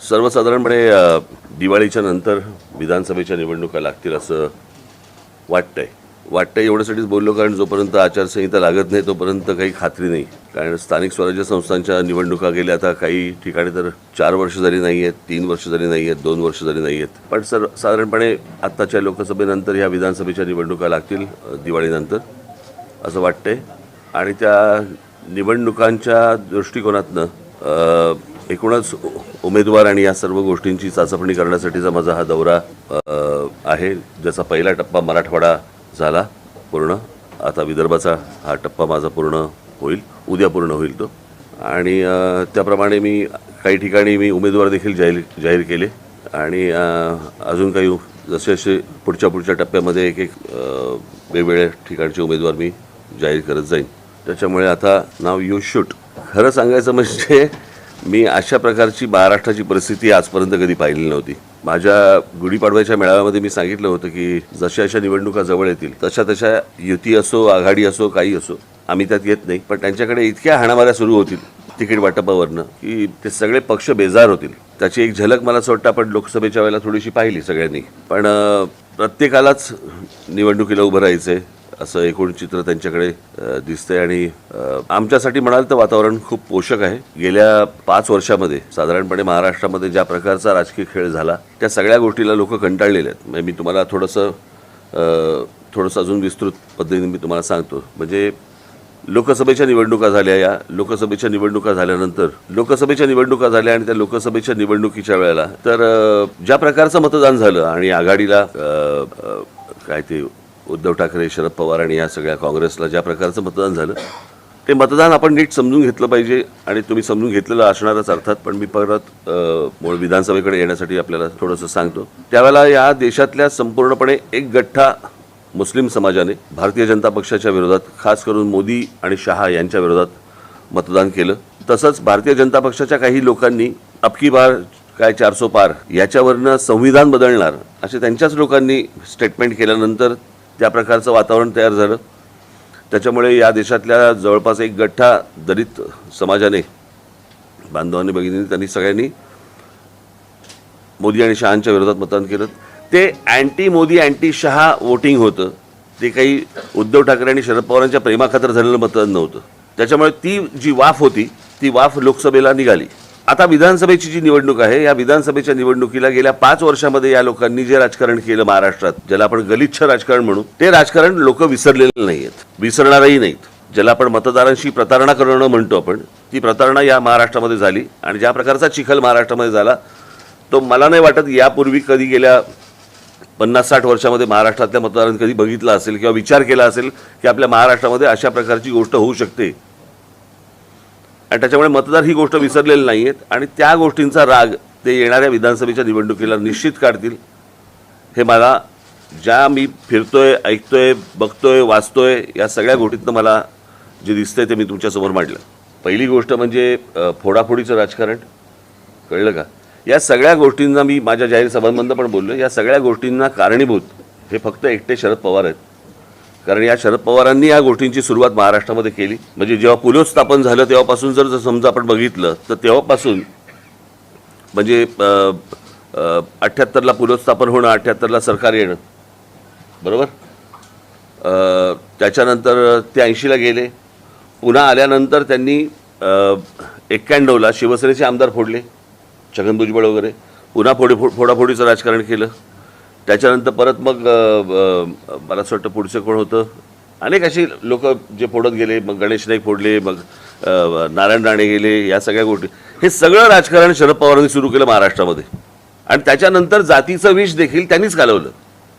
सर्वसाधारणपणे दिवाळीच्या नंतर विधानसभेच्या निवडणुका लागतील असं वाटतंय. वाटतंय एवढ्यासाठीच बोललो कारण जोपर्यंत आचारसंहिता लागत नाही तोपर्यंत काही खात्री नाही. कारण स्थानिक स्वराज्य संस्थांच्या निवडणुका गेल्या आता काही ठिकाणी तर चार वर्ष जरी नाही आहेत तीन वर्ष जरी नाही आहेत दोन वर्ष जरी नाही आहेत. पण सर साधारणपणे आत्ताच्या लोकसभेनंतर ह्या विधानसभेच्या निवडणुका लागतील दिवाळीनंतर असं वाटतंय. आणि त्या निवडणुकांच्या दृष्टिकोनातनं एकूणच उ- उमेदवार आणि या सर्व गोष्टींची चाचपणी करण्यासाठीचा माझा हा दौरा आहे. ज्याचा पहिला टप्पा मराठवाडा झाला पूर्ण आता विदर्भाचा हा टप्पा माझा पूर्ण होईल उद्या पूर्ण होईल तो. आणि त्याप्रमाणे मी काही ठिकाणी मी उमेदवार देखील जाहीर जाहीर केले. आणि अजून काही जसे जसे पुढच्या पुढच्या टप्प्यामध्ये एक एक वेगवेगळ्या ठिकाणचे उमेदवार मी जाहीर करत जाईन. त्याच्यामुळे आता नाव यू शूट खरं सांगायचं म्हणजे मी अशा प्रकारची महाराष्ट्राची परिस्थिती आजपर्यंत कधी पाहिली नव्हती. माझ्या गुढीपाडव्याच्या मेळाव्यामध्ये मी सांगितलं होतं की जशा अशा निवडणुका जवळ येतील तशा तशा युती असो आघाडी असो काही असो आम्ही त्यात येत नाही. पण त्यांच्याकडे इतक्या हाणामाऱ्या सुरू होतील तिकीट वाटपावरनं की ते सगळे पक्ष बेजार होतील. त्याची एक झलक मला असं वाटतं आपण लोकसभेच्या वेळेला थोडीशी पाहिली सगळ्यांनी. पण प्रत्येकालाच निवडणुकीला उभं राहायचं आहे असं एकूण चित्र त्यांच्याकडे दिसतंय आणि आमच्यासाठी म्हणाल तर वातावरण खूप पोषक आहे. गेल्या पाच वर्षामध्ये साधारणपणे महाराष्ट्रामध्ये ज्या प्रकारचा राजकीय खेळ झाला त्या सगळ्या गोष्टीला लोक कंटाळलेले आहेत. म्हणजे मी तुम्हाला थोडंसं थोडंसं अजून विस्तृत पद्धतीने मी तुम्हाला सांगतो. म्हणजे लोकसभेच्या निवडणुका झाल्या या लोकसभेच्या निवडणुका झाल्यानंतर लोकसभेच्या निवडणुका झाल्या आणि त्या लोकसभेच्या निवडणुकीच्या वेळेला तर ज्या प्रकारचं मतदान झालं आणि आघाडीला काय ते उद्धव ठाकरे शरद पवार आणि या सगळ्या काँग्रेसला ज्या प्रकारचं मतदान झालं ते मतदान आपण नीट समजून घेतलं पाहिजे आणि तुम्ही समजून घेतलेलं असणारच अर्थात पण मी परत मूळ विधानसभेकडे येण्यासाठी आपल्याला थोडंसं सांगतो. त्यावेळेला या देशातल्या संपूर्णपणे एक गठ्ठा मुस्लिम समाजाने भारतीय जनता पक्षाच्या विरोधात खास करून मोदी आणि शहा यांच्या विरोधात मतदान केलं. तसंच भारतीय जनता पक्षाच्या काही लोकांनी अबकी बार काय चारसो पार याच्यावरनं संविधान बदलणार असे त्यांच्याच लोकांनी स्टेटमेंट केल्यानंतर त्या प्रकारचं वातावरण तयार झालं. त्याच्यामुळे या देशातल्या जवळपास एक गठ्ठा दलित समाजाने बांधवांनी भगिनींनी त्यांनी सगळ्यांनी मोदी आणि शहांच्या विरोधात मतदान केलं. ते anti Modi anti Shah voting होतं. ते काही उद्धव ठाकरे आणि शरद पवारांच्या प्रेमाखातर झालेलं मतदान नव्हतं. त्याच्यामुळे ती जी वाफ होती ती वाफ लोकसभेला निघाली. आता विधानसभेची जी निवडणूक आहे या विधानसभेच्या निवडणुकीला गेल्या पाच वर्षामध्ये या लोकांनी जे राजकारण केलं महाराष्ट्रात ज्याला आपण गलिच्छ राजकारण म्हणू ते राजकारण लोक विसरलेले नाही आहेत विसरणारही नाहीत. ज्याला आपण मतदारांशी प्रतारणा करणं म्हणतो आपण ती प्रतारणा या महाराष्ट्रामध्ये झाली आणि ज्या प्रकारचा चिखल महाराष्ट्रामध्ये झाला तो मला नाही वाटत यापूर्वी कधी गेल्या पन्नास साठ वर्षामध्ये महाराष्ट्रातल्या मतदारांनी कधी बघितला असेल किंवा विचार केला असेल की आपल्या महाराष्ट्रामध्ये अशा प्रकारची गोष्ट होऊ शकते. आणि त्याच्यामुळे मतदार ही गोष्ट विसरलेली नाही आहेत आणि त्या गोष्टींचा राग ते येणाऱ्या विधानसभेच्या निवडणुकीला निश्चित काढतील. हे मला ज्या मी फिरतोय ऐकतोय बघतोय वाचतोय या सगळ्या गोष्टीतनं मला जे दिसतंय ते मी तुमच्यासमोर मांडलं. पहिली गोष्ट म्हणजे फोडाफोडीचं राजकारण. कळलं का? या सगळ्या गोष्टींना मी माझ्या जाहीर सभांमधनं पण बोललो या सगळ्या गोष्टींना कारणीभूत हे फक्त एकटे शरद पवार आहेत. कारण या शरद पवारांनी या गोष्टींची सुरुवात महाराष्ट्रामध्ये केली. म्हणजे जेव्हा पुलोत्स्थापन झालं तेव्हापासून जर जर समजा आपण बघितलं तर तेव्हापासून म्हणजे अठ्ठ्याहत्तरला पुलोत्स्थापन होणं अठ्ठ्याहत्तरला सरकार येणं. बरोबर? त्याच्यानंतर ते ऐंशीला गेले. पुन्हा आल्यानंतर त्यांनी एक्क्याण्णवला शिवसेनेचे आमदार फोडले छगन भुजबळ वगैरे. पुन्हा फोडी फो फोडाफोडीचं राजकारण केलं. त्याच्यानंतर परत मग मला असं वाटतं पुढचं कोण होतं? अनेक अशी लोक जे फोडत गेले मग गणेश नाईक फोडले मग नारायण राणे गेले या सगळ्या गोष्टी. हे सगळं राजकारण शरद पवारांनी सुरू केलं महाराष्ट्रामध्ये. आणि त्याच्यानंतर जातीचं विष देखील त्यांनीच घालवलं.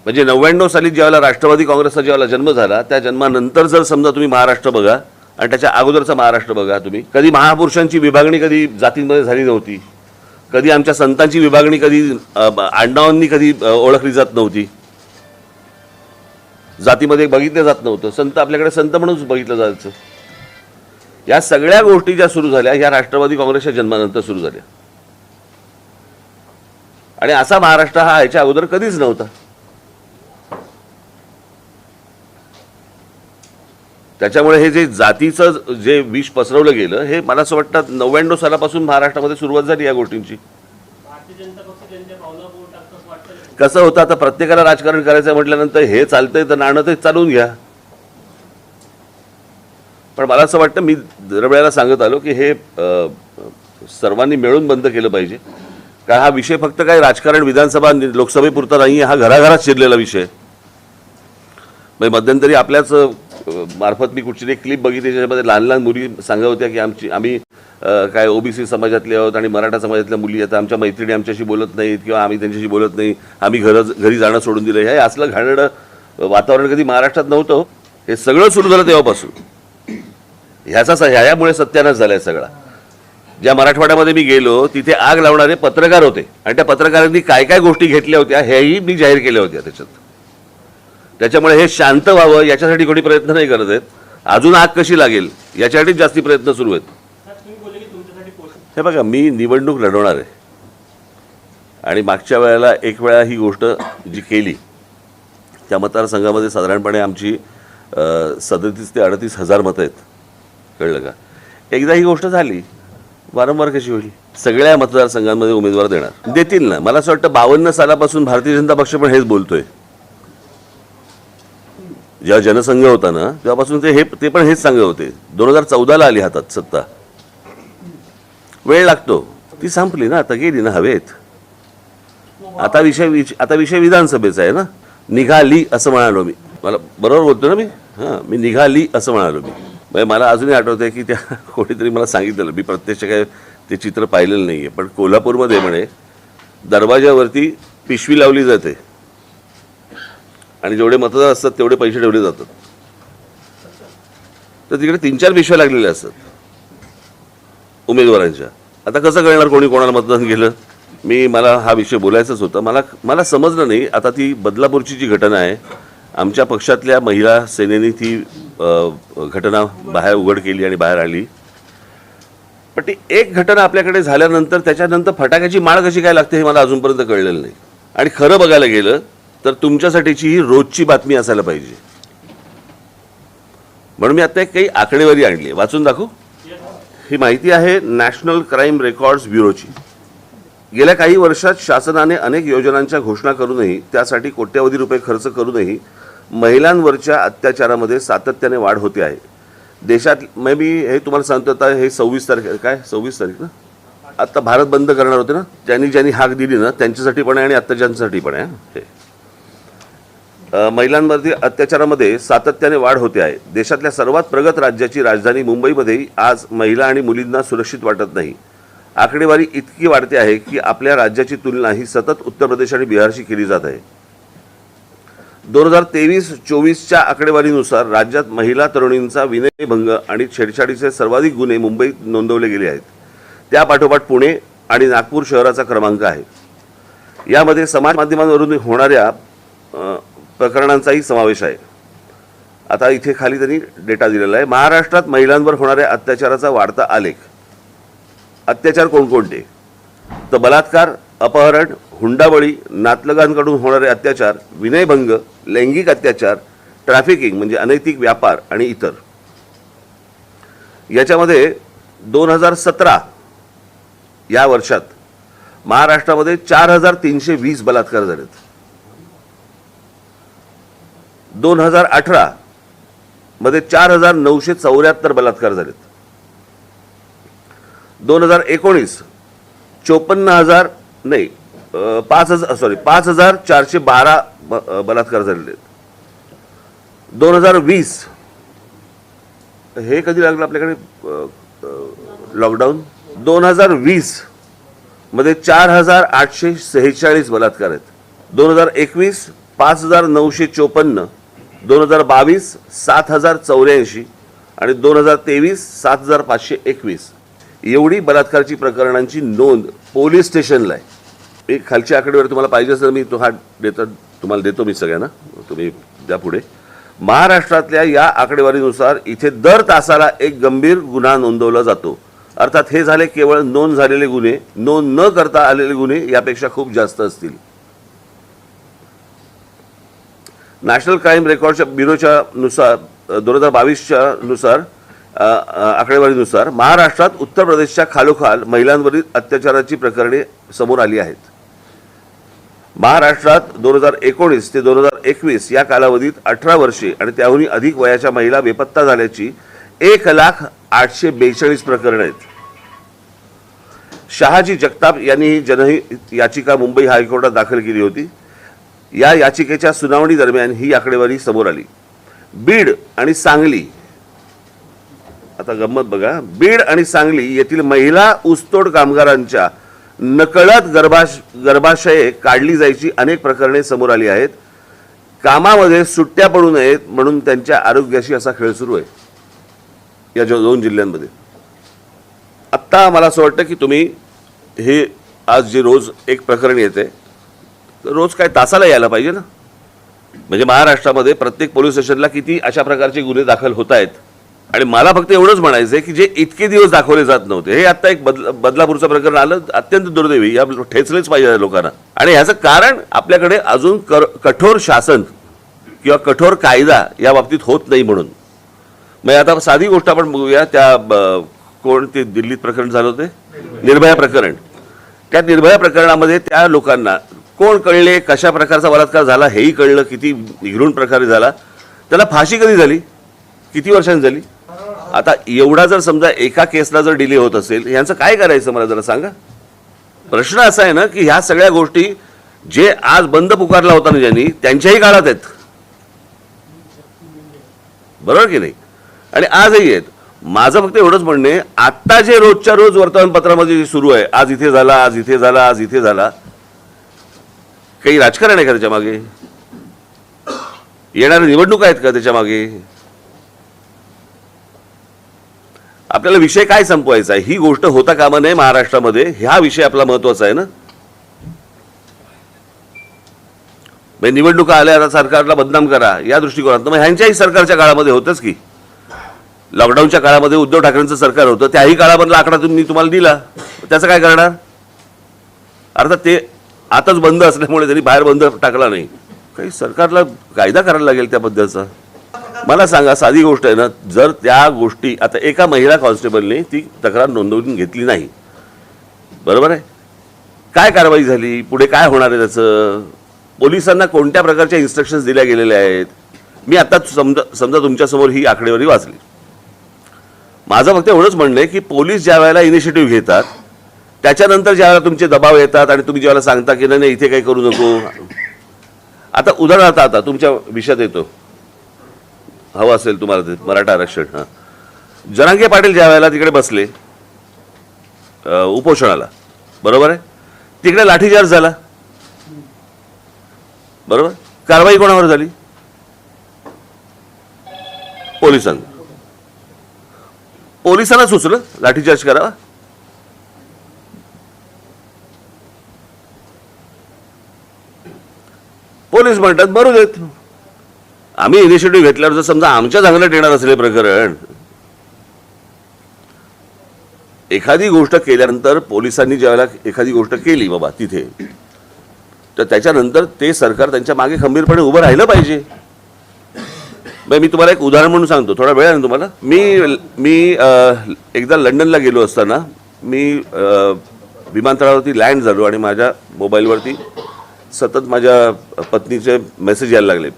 म्हणजे नव्याण्णव साली ज्यावेळेला राष्ट्रवादी काँग्रेसचा ज्यावेळेला जन्म झाला त्या जन्मानंतर जर समजा तुम्ही महाराष्ट्र बघा आणि त्याच्या अगोदरचा महाराष्ट्र बघा तुम्ही कधी महापुरुषांची विभागणी कधी जातींमध्ये झाली नव्हती कधी आमच्या संतांची विभागणी कधी अ, आडनावांनी कधी ओळखली जात नव्हती. जातीमध्ये बघितलं जात नव्हतं. संत आपल्याकडे संत म्हणूनच बघितलं जायचं. या सगळ्या गोष्टी ज्या सुरू झाल्या ह्या राष्ट्रवादी काँग्रेसच्या जन्मानंतर सुरू झाल्या. आणि असा महाराष्ट्र हा ह्याच्या अगोदर कधीच नव्हता. त्याच्यामुळे हे जे जातीचं जे विष पसरवलं गेलं हे मला असं वाटतं नव्याण्णव सालापासून महाराष्ट्रामध्ये सुरुवात झाली या गोष्टींची. कसं होतं आता प्रत्येकाला राजकारण करायचं म्हटल्यानंतर हे चालतंय तर नाणं ते चालवून घ्या. पण मला असं वाटतं मी दरवेळेला सांगत आलो की हे सर्वांनी मिळून बंद केलं पाहिजे. कारण हा विषय फक्त काय राजकारण विधानसभा नि- लोकसभेपुरता नाही हा घराघरात शिरलेला विषय. म्हणजे मध्यंतरी आपल्याच मार्फत मी कुठची एक क्लिप बघितली ज्याच्यामध्ये लहान लहान मुली सांगत होत्या की आमची आम्ही काय ओबीसी समाजातले आहोत आणि मराठा समाजातल्या मुली आता आमच्या मैत्रिणी आमच्याशी बोलत नाहीत किंवा आम्ही त्यांच्याशी बोलत नाही आम्ही घर घरी जाणं सोडून दिलं. हे असलं घाणेरडं वातावरण कधी महाराष्ट्रात नव्हतं. हे सगळं सुरू झालं तेव्हापासून. ह्याचा ह्यामुळे सत्यानाश झालाय सगळा. ज्या मराठवाड्यामध्ये मी गेलो तिथे आग लावणारे पत्रकार होते. आणि त्या पत्रकारांनी काय काय गोष्टी घेतल्या होत्या हेही मी जाहीर केल्या होत्या त्याच्यात. त्याच्यामुळे हे शांत व्हावं याच्यासाठी कोणी प्रयत्न नाही करत आहेत. अजून आग कशी लागेल याच्यासाठीच जास्ती प्रयत्न सुरू आहेत. हे बघा मी निवडणूक लढवणार आहे. आणि मागच्या वेळेला एक वेळा ही गोष्ट जी केली त्या मतदारसंघामध्ये साधारणपणे आमची सदतीस ते अडतीस हजार मतं आहेत. कळलं का? एकदा ही गोष्ट झाली वारंवार कशी होईल? सगळ्या मतदारसंघांमध्ये उमेदवार देणार. देतील ना. मला असं वाटतं बावन्न सालापासून भारतीय जनता पक्ष पण हेच बोलतोय. जेव्हा जनसंघ होता ना तेव्हापासून ते हे ते पण हेच सांगत होते. दोन हजार चौदाला आली हातात सत्ता. वेळ लागतो. ती संपली ना आता गेली ना हवेत. आता विषय आता विषय विधानसभेचा आहे ना. निघाली असं म्हणालो मी. मला बरोबर बोलतो ना मी? हां मी निघाली असं म्हणालो मी. म्हणजे मला अजूनही आठवतं आहे की त्या कोणीतरी मला सांगितलेलं. मी प्रत्यक्ष काय ते चित्र पाहिलेलं नाही आहे पण कोल्हापूरमध्ये म्हणे दरवाजावरती पिशवी लावली जाते. आणि जेवढे मतदार असतात तेवढे पैसे ठेवले जातात. तर तिकडे तीन चार पिशव्या लागलेल्या असतात. उमेदवारांच्या. आता कसं कळणार कोणी कोणाला मतदान केलं? मी मला हा विषय बोलायचाच होता. मला मला समजलं नाही. आता ती बदलापूरची जी घटना आहे आमच्या पक्षातल्या महिला सेनेने ती घटना बाहेर उघड केली आणि बाहेर आली. पण ती एक घटना आपल्याकडे झाल्यानंतर त्याच्यानंतर फटाक्याची माळ कशी काय लागते हे मला अजूनपर्यंत कळलेलं नाही. आणि खरं बघायला गेलं तर तुमच्यासाठीची ही रोजची बातमी असायला पाहिजे. म्हणून मी आता एक काही आकडेवारी आणली. आहे. वाचून दाखवू? ही माहिती आहे नॅशनल क्राईम रेकॉर्ड्स ब्युरोची. गेल्या काही वर्षात शासनाने अनेक योजनांच्या घोषणा करूनही त्यासाठी कोट्यवधी रुपये खर्च करूनही महिलांवरच्या अत्याचारामध्ये सातत्याने वाढ होते आहे. देशात मे मी हे तुम्हाला सांगतो आता हे सव्वीस तारीख काय? सव्वीस तारीख ना? आता भारत बंद करणार होते ना? ज्यांनी ज्यांनी हाक दिली ना त्यांच्यासाठी पण आहे आणि अत्याचारांसाठी पण आहे हे. महिलांवरती अत्याचारामध्ये सातत्याने वाढ होते आहे. देशातल्या सर्वात प्रगत राज्याची राजधानी मुंबईमध्येही आज महिला आणि मुलींना सुरक्षित वाटत नाही. आकडेवारी इतकी वाढते आहे की आपल्या राज्याची तुलना ही सतत उत्तर प्रदेश आणि बिहारशी केली जात आहे. दोन हजार तेवीस चोवीसच्या आकडेवारीनुसार राज्यात महिला तरुणींचा विनयभंग आणि छेडछाडीचे सर्वाधिक गुन्हे मुंबईत नोंदवले गेले आहेत. त्यापाठोपाठ पुणे आणि नागपूर शहराचा क्रमांक आहे. यामध्ये समाज माध्यमांवरून होणाऱ्या प्रकरणांचाही समावेश आहे. आता इथे खाली त्यांनी डेटा दिलेला आहे. महाराष्ट्रात महिलांवर होणाऱ्या अत्याचाराचा वाढता आलेख. अत्याचार कोणकोणते? तर बलात्कार अपहरण हुंडाबळी नातलगांकडून होणारे अत्याचार विनयभंग लैंगिक अत्याचार ट्रॅफिकिंग म्हणजे अनैतिक व्यापार आणि इतर. याच्यामध्ये दोन हजार सतरा या वर्षात महाराष्ट्रामध्ये चार हजार तीनशे वीस बलात्कार झालेत. दोन हजार अठरा मध्ये चार हजार नऊशे चौऱ्याहत्तर बलात्कार झालेत. दोन हजार एकोणीस चोपन्न हजार नाही पाच हजार सॉरी पाच हजार चारशे बारा बलात्कार झालेले आहेत. दोन हजार वीस हे कधी लागलं आपल्याकडे? लॉकडाऊन दोन हजार वीसमध्ये चार हजार आठशे सेहेचाळीस बलात्कार आहेत. दोन हजार एकवीस पाच हजार नऊशे चोपन्न दोन हजार बावीस सात हजार चौऱ्याऐंशी आणि दोन हजार तेवीस सात हजार पाचशे एकवीस. एवढी बलात्कारची प्रकरणांची नोंद पोलीस स्टेशनला आहे. एक खालची आकडेवारी तुम्हाला पाहिजे असेल मी तो हा देतो तुम्हाला देतो मी सगळ्यांना. तुम्ही द्या पुढे. महाराष्ट्रातल्या या आकडेवारीनुसार इथे दर तासाला एक गंभीर गुन्हा नोंदवला जातो. अर्थात हे झाले केवळ नोंद झालेले गुन्हे. नोंद न करता आलेले गुन्हे यापेक्षा खूप जास्त असतील. नॅशनल क्राईम रेकॉर्डच्या ब्युरोच्या नुसार दोन हजार बावीसच्या नुसार आकडेवारीनुसार महाराष्ट्रात उत्तर प्रदेशच्या खालोखाल महिलांवरील अत्याचाराची प्रकरणे समोर आली आहेत. महाराष्ट्रात दोन हजार एकोणीस ते दोन हजार एकवीस या कालावधीत अठरा वर्षे आणि त्याहूनही अधिक वयाच्या महिला बेपत्ता झाल्याची एक लाख आठशे बेचाळीस प्रकरणं आहेत. शहाजी जगताप यांनी ही जनहित याचिका मुंबई हायकोर्टात दाखल केली होती. या याचिकेच्या सुनावणी दरम्यान ही आकडेवारी समोर आली. बीड आणि सांगली आता गंमत बघा बीड आणि सांगली येथील महिला ऊसतोड कामगारांच्या नकळत गर्भाश गर्भाशये काढली जायची अनेक प्रकरणे समोर आली आहेत. कामामध्ये सुट्ट्या पडू नयेत म्हणून त्यांच्या आरोग्याशी असा खेळ सुरू आहे. या जो दोन जिल्ह्यांमध्ये. आत्ता मला असं वाटतं की तुम्ही हे आज जे रोज एक प्रकरण येते रोज काय तासाला यायला पाहिजे ना? म्हणजे महाराष्ट्रामध्ये प्रत्येक पोलीस स्टेशनला किती अशा प्रकारचे गुन्हे दाखल होत आहेत आणि मला फक्त एवढंच म्हणायचं आहे की जे इतके दिवस दाखवले जात नव्हते हे आता एक बदला बदलापूरचं प्रकरण आलं अत्यंत दुर्दैवी या ठेचलेच पाहिजे लोकांना. आणि ह्याचं कारण आपल्याकडे अजून कर कठोर शासन किंवा कठोर कायदा या बाबतीत होत नाही म्हणून. मग आता साधी गोष्ट आपण बघूया त्या कोण ते दिल्लीत प्रकरण झालं होते? निर्भया प्रकरण. त्या निर्भया प्रकरणामध्ये त्या लोकांना कोण कळले कशा प्रकारचा बलात्कार झाला हेही कळलं किती निघृण प्रकारे झाला त्याला फाशी कधी झाली? किती वर्षांनी झाली? आता एवढा जर समजा एका केसला जर डिले होत असेल यांचं काय करायचं मला जरा सांगा? प्रश्न असा आहे ना की ह्या सगळ्या गोष्टी जे आज बंद पुकारला होता ना ज्यांनी त्यांच्याही काळात आहेत. बरोबर की नाही? आणि आजही आहेत. माझं फक्त एवढंच म्हणणे आत्ता जे रोजच्या रोज वर्तमानपत्रामध्ये जे सुरू आहे आज इथे झाला आज इथे झाला आज इथे झाला काही राजकारण आहे का त्याच्यामागे? येणाऱ्या निवडणुका आहेत का त्याच्यामागे? आपल्याला विषय काय संपवायचा आहे? ही गोष्ट होता कामा नये महाराष्ट्रामध्ये. ह्या विषय आपला महत्त्वाचा आहे ना? म्हणजे निवडणुका आल्या आता सरकारला बदनाम करा या दृष्टिकोनात मग ह्यांच्याही सरकारच्या काळामध्ये होतच की. लॉकडाऊनच्या काळामध्ये उद्धव ठाकरेंचं सरकार होतं. त्याही काळामधला आकडा तुम्ही तुम्हाला दिला. त्याचं काय करणार? अर्थात ते आताच बंद असल्यामुळे त्यांनी बाहेर बंद टाकला नाही. काही सरकारला कायदा करायला लागेल त्या मला सांगा साधी गोष्ट आहे ना जर त्या गोष्टी आता एका महिला कॉन्स्टेबलने ती तक्रार नोंदवून घेतली नाही. बरोबर आहे? काय कारवाई झाली? पुढे काय होणार आहे त्याचं? पोलिसांना कोणत्या प्रकारच्या इन्स्ट्रक्शन्स दिल्या गेलेल्या आहेत? मी आत्ताच समजा समजा तुमच्यासमोर ही आकडेवारी वाचली. माझं फक्त एवढंच म्हणणं आहे की पोलीस ज्या वेळेला इनिशिएटिव्ह घेतात त्याच्यानंतर ज्यावेळेला तुमचे दबाव येतात आणि तुम्ही ज्यावेळेला सांगता की नाही नाही इथे काही करू नको. आता उदाहरणार्थ आता तुमच्या विषयात येतो. हवं असेल तुम्हाला ते मराठा आरक्षण हां. जनांगे पाटील ज्या वेळेला तिकडे बसले उपोषणाला बरोबर आहे? तिकडे लाठीचार्ज झाला. बरोबर? कारवाई कोणावर झाली? पोलिसांना पोलिसांना सुचलं लाठीचार्ज करावा? पोलीस म्हणतात बरोबर देत. आम्ही इनिशिएटिव्ह घेतल्यावर जर समजा आमच्या चांगल्यात येणार असले प्रकरण एखादी गोष्ट केल्यानंतर पोलिसांनी ज्यावेळेला एखादी गोष्ट केली बाबा तिथे तर त्याच्यानंतर ते सरकार त्यांच्या मागे खंबीरपणे उभं राहिलं पाहिजे. मी तुम्हाला एक उदाहरण म्हणून सांगतो थोडा वेळ आहे ना तुम्हाला? मी मी एकदा लंडनला गेलो असताना मी विमानतळावरती लँड झालो आणि माझ्या मोबाईलवरती सतत माझ्या पत्नीचे मेसेज यायला लागले.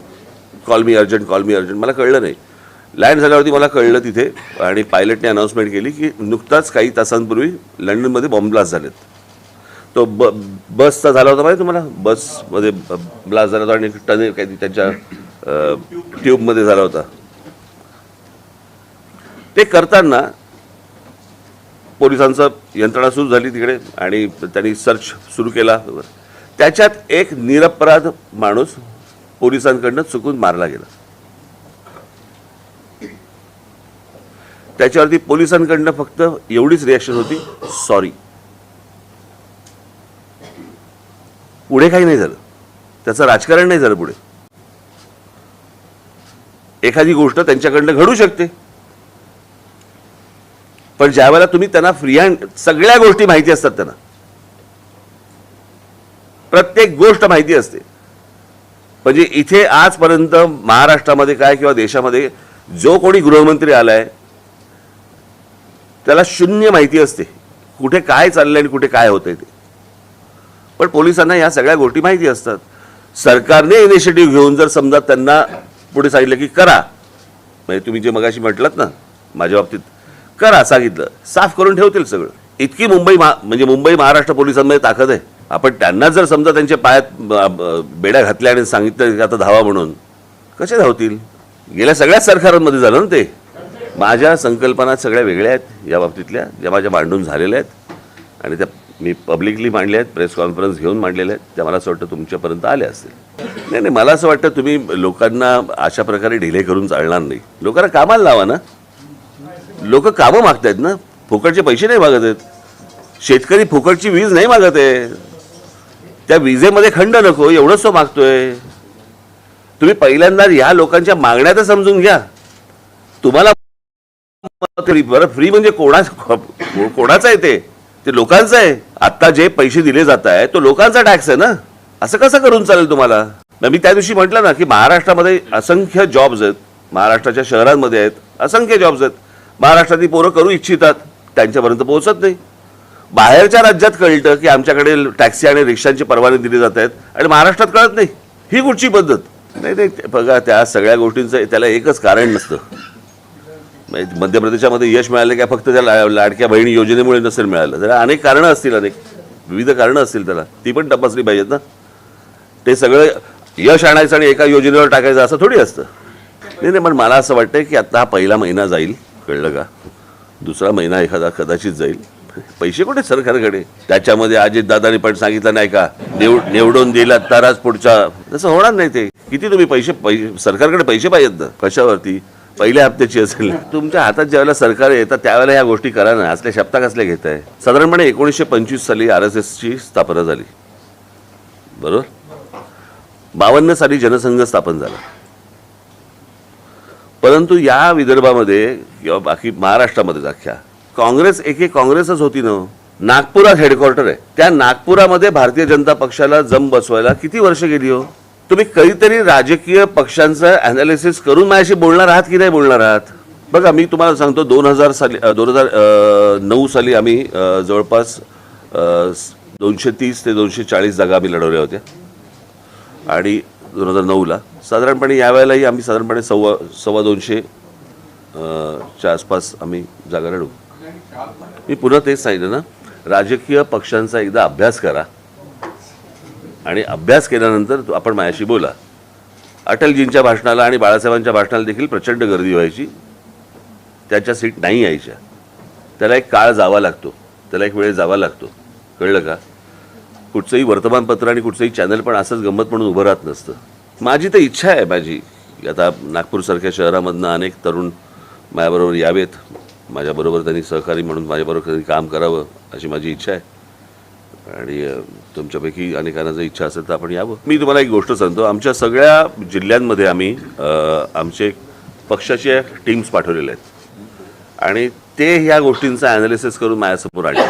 Call me urgent call me urgent मला कळलं नाही. लँड झाल्यावरती मला कळलं तिथे आणि पायलटने अनाऊन्समेंट केली की नुकताच काही तासांपूर्वी लंडनमध्ये बॉम्बब्लास्ट झालेत. तो ब बसचा झाला होता माहिती तुम्हाला? बसमध्ये ब्लास्ट झाला होता आणि टनेल काही त्यांच्या ट्यूबमध्ये झाला होता. ते करताना पोलिसांचं यंत्रणा सुरू झाली तिकडे आणि त्यांनी सर्च सुरू केला. त्याच्यात एक निरपराध माणूस पोलिसांकडनं चुकून मारला गेला. त्याच्यावरती पोलिसांकडनं फक्त एवढीच रिॲक्शन होती सॉरी पुढे काही नाही झालं. त्याचं राजकारण नाही झालं पुढे. एखादी गोष्ट त्यांच्याकडनं घडू शकते. पण ज्या वेळेला तुम्ही त्यांना फ्री हँड सगळ्या गोष्टी माहिती असतात त्यांना. प्रत्येक गोष्ट माहिती असते. म्हणजे इथे आजपर्यंत महाराष्ट्रामध्ये काय किंवा देशामध्ये जो कोणी गृहमंत्री आलाय त्याला शून्य माहिती असते. कुठे काय चाललंय आणि कुठे काय होतंय ते. पण पोलिसांना या सगळ्या गोष्टी माहिती असतात. सरकारने इनिशिएटिव्ह घेऊन जर समजा त्यांना पुढे सांगितलं की करा म्हणजे तुम्ही जे मगाशी म्हटलात ना माझ्या बाबतीत करा सांगितलं साफ करून ठेवतील सगळं. इतकी मुंबई महा म्हणजे मुंबई महाराष्ट्र पोलिसांमध्ये ताकद आहे. आपण त्यांना जर समजा त्यांच्या पायात बेड्या घातल्या आणि सांगितलं की आता धावा म्हणून कसे धावतील? गेल्या सगळ्याच सरकारांमध्ये झालं ना ते. माझ्या संकल्पना सगळ्या वेगळ्या आहेत या बाबतीतल्या ज्या माझ्या मांडून झालेल्या आहेत आणि त्या मी पब्लिकली मांडल्या आहेत प्रेस कॉन्फरन्स घेऊन मांडलेल्या आहेत त्या मला असं वाटतं तुमच्यापर्यंत आल्या असतील. नाही नाही मला असं वाटतं तुम्ही लोकांना अशा प्रकारे ढिले करून चालणार नाही. लोकांना कामाला लावा ना. लोक कामं मागतायत ना. फुकटचे पैसे नाही मागत आहेत. शेतकरी फुकटची वीज नाही मागत आहे. त्या विजेमध्ये खंड नको एवढंच तो मागतोय. तुम्ही पहिल्यांदा ह्या लोकांच्या मागण्या तर समजून घ्या. तुम्हाला फ्री बरं फ्री म्हणजे कोणा कोणाचं आहे ते? ते लोकांचं आहे. आता जे पैसे दिले जात आहे तो लोकांचा टॅक्स आहे ना? असं कसं करून चालेल तुम्हाला? मी त्या दिवशी म्हटलं ना की महाराष्ट्रामध्ये असंख्य जॉब्स आहेत. महाराष्ट्राच्या शहरांमध्ये आहेत असंख्य जॉब्स आहेत. महाराष्ट्रातली पोरं करू इच्छितात त्यांच्यापर्यंत पोहोचत नाही. बाहेरच्या राज्यात कळतं की आमच्याकडे टॅक्सी आणि रिक्षांची परवाने दिली जात आहेत आणि महाराष्ट्रात कळत नाही. ही कुठची पद्धत. नाही नाही बघा त्या सगळ्या गोष्टींचं त्याला एकच कारण नसतं. म्हणजे मध्य प्रदेशामध्ये यश मिळालं काय फक्त त्या ला- लाडक्या बहिणी योजनेमुळे नसेल मिळालं. त्याला अनेक कारणं असतील अनेक विविध कारणं असतील त्याला. ती पण तपासली पाहिजेत ना. ते सगळं यश आणायचं आणि एका योजनेवर टाकायचं असं थोडी असतं. नाही नाही पण मला असं वाटतं की आता हा पहिला महिना जाईल कळलं का? दुसरा महिना एखादा कदाचित जाईल. पैसे कुठे सरकारकडे? त्याच्यामध्ये अजित दादानी पण सांगितलं नाही का निव निवडून दिला तरच पुढच्या तसं होणार नाही ते. किती तुम्ही पैसे सरकारकडे पैसे पाहिजेत ना. कशावरती? पहिल्या हप्त्याची असेल तुमच्या हातात ज्यावेळेला सरकार येतात त्यावेळेला ह्या गोष्टी करा ना. असल्या शब्दा कसल्या घेत आहे? साधारणपणे एकोणीसशे पंचवीस साली आर एस एसची स्थापना झाली. बरोबर? बावन्न साली जनसंघ स्थापन झाला. परंतु या विदर्भामध्ये किंवा बाकी महाराष्ट्रामध्ये अख्ख्या काँग्रेस एक एक काँग्रेसच होती ना? नागपुरात हेडक्वार्टर आहे. त्या नागपुरामध्ये भारतीय जनता पक्षाला जम बसवायला किती वर्ष गेली हो? तुम्ही कधीतरी राजकीय पक्षांचं अनालिसिस करून माझ्याशी बोलणार आहात की नाही बोलणार आहात? बघा मी तुम्हाला सांगतो दोन हजार साली दोन हजार नऊ साली आम्ही जवळपास दोनशे तीस ते दोनशे चाळीस जागा आम्ही लढवल्या होत्या. आणि दोन हजार नऊला साधारणपणे यावेळेलाही आम्ही साधारणपणे सव्वा सव्वा दोनशे च्या आसपास आम्ही जागा लढू मी पुन्हा तेच सांगितलं ना राजकीय पक्षांचा एकदा अभ्यास करा. आणि अभ्यास केल्यानंतर आपण माझ्याशी बोला. अटलजींच्या भाषणाला आणि बाळासाहेबांच्या भाषणाला देखील प्रचंड गर्दी व्हायची. त्याच्या सीट नाही यायच्या. त्याला एक काळ जावा लागतो. त्याला एक वेळ जावा लागतो. कळलं का? कुठचंही वर्तमानपत्र आणि कुठचंही चॅनल पण असंच गंमत म्हणून उभं राहत नसतं. माझी तर इच्छा आहे माझी. आता नागपूरसारख्या शहरामधनं अनेक तरुण माझ्याबरोबर यावेत. माझ्याबरोबर त्यांनी सहकारी म्हणून माझ्याबरोबर त्यांनी काम करावं अशी माझी इच्छा आहे. आणि तुमच्यापैकी अनेकांना जर इच्छा असेल तर आपण यावं. मी तुम्हाला एक गोष्ट सांगतो. आमच्या सगळ्या जिल्ह्यांमध्ये आम्ही आमचे पक्षाचे टीम्स पाठवलेले आहेत. आणि ते ह्या गोष्टींचं ॲनालिसिस करून माझ्यासमोर आणले.